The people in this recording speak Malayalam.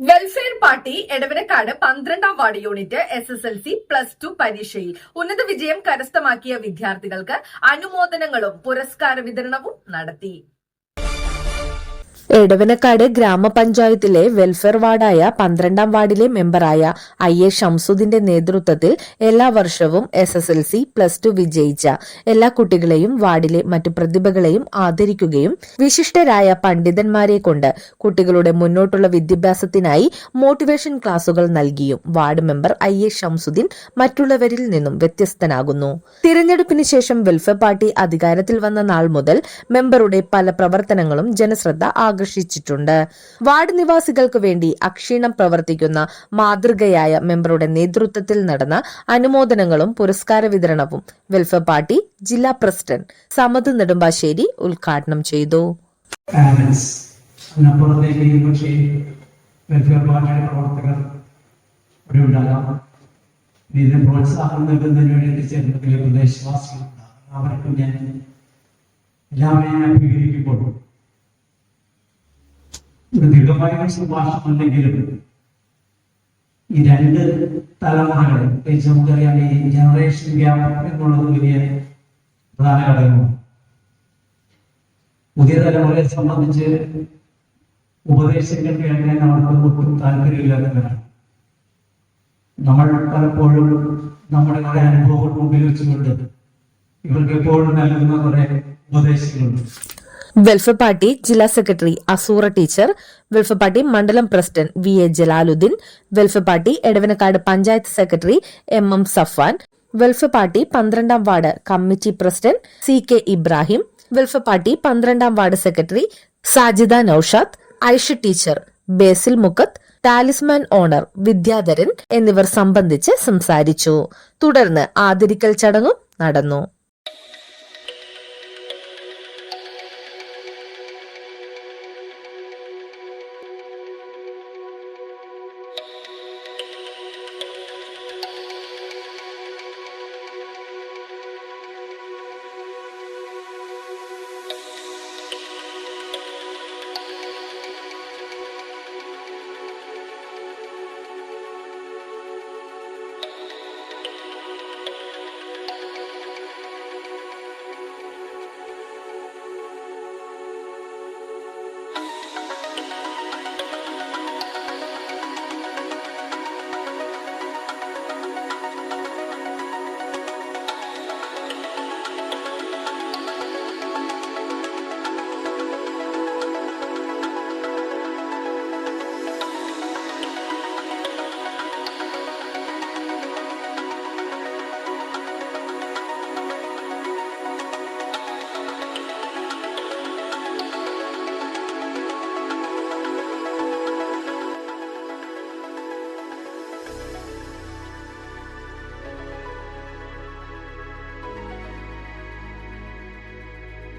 വെൽഫെയർ പാർട്ടി എടവനക്കാട് പന്ത്രണ്ടാം ward unit S S L C plus two പരീക്ഷയിൽ ഉന്നത വിജയം കരസ്ഥമാക്കിയ വിദ്യാർത്ഥികൾക്ക് അനുമോദനങ്ങളും പുരസ്കാര വിതരണവും നടത്തി. എടവനക്കാട് ഗ്രാമപഞ്ചായത്തിലെ വെൽഫെയർ വാർഡായ പന്ത്രണ്ടാം വാർഡിലെ മെമ്പറായ ഐ എ ഷംസുദിന്റെ നേതൃത്വത്തിൽ എല്ലാ വർഷവും S S L C plus two വിജയിച്ച എല്ലാ കുട്ടികളെയും വാർഡിലെ മറ്റു പ്രതിഭകളെയും ആദരിക്കുകയും വിശിഷ്ടരായ പണ്ഡിതന്മാരെ കൊണ്ട് കുട്ടികളുടെ മുന്നോട്ടുള്ള വിദ്യാഭ്യാസത്തിനായി മോട്ടിവേഷൻ ക്ലാസുകൾ നൽകിയും ward member I A Shamsuddeen മറ്റുള്ളവരിൽ നിന്നും വ്യത്യസ്തനാകുന്നു. തിരഞ്ഞെടുപ്പിന് ശേഷം വെൽഫെയർ പാർട്ടി അധികാരത്തിൽ വന്ന നാൾ മുതൽ മെമ്പറുടെ പല പ്രവർത്തനങ്ങളും ജനശ്രദ്ധ ആകർഷിച്ചിട്ടുണ്ട്. വാർഡ് നിവാസികൾക്ക് വേണ്ടി അക്ഷീണം പ്രവർത്തിക്കുന്ന മാതൃകയായ മെമ്പറുടെ നേതൃത്വത്തിൽ നടന്ന അനുമോദനങ്ങളും പുരസ്കാര വിതരണവും വെൽഫെയർ പാർട്ടി ജില്ലാ പ്രസിഡന്റ് സമത് നെടുമ്പാശ്ശേരി ഉദ്ഘാടനം ചെയ്തു. വെൽഫെയർ പ്രവർത്തകർ പ്രോത്സാഹനം നൽകുന്നതിന് വേണ്ടി ചേർന്ന പ്രദേശവാസികൾ അവർക്കും ഞാൻ എല്ലാവരെയും അഭിമുഖീകരിക്കുമ്പോൾ ഒരു ദീർഘമായ സംഭാഷണം ഈ രണ്ട് തലമുറകൾ പ്രത്യേകിച്ച് നമുക്കറിയാം ഈ ജനറേഷൻ ഗ്യാപ് എന്നുള്ളത് വലിയ പ്രധാന ഘടകമാണ്. പുതിയ തലമുറയെ സംബന്ധിച്ച് ഉപദേശങ്ങൾ കേൾക്കാൻ അവർക്ക് ഒട്ടും താല്പര്യമില്ലാത്തവരാണ് നമ്മൾ പലപ്പോഴും നമ്മുടെ കുറെ അനുഭവങ്ങൾ മുമ്പിൽ വെച്ചുകൊണ്ട് ഇവർക്ക് എപ്പോഴും നൽകുന്ന കുറെ ഉപദേശങ്ങളുണ്ട്. വെൽഫെയർ പാർട്ടി ജില്ലാ secretary Asura teacher welfare party മണ്ഡലം president V A Jalaluddeen welfare party Edavanakkad panchayat secretary M M Safan welfare party പന്ത്രണ്ടാം ward committee president C K Ibrahim welfare party പന്ത്രണ്ടാം ward secretary Sajida Noushad Aisha teacher Basil Mukkath talisman owner Vidyadharan എന്നിവർ സംബന്ധിച്ച് സംസാരിച്ചു. തുടർന്ന് ആദരിക്കൽ ചടങ്ങും നടന്നു ും.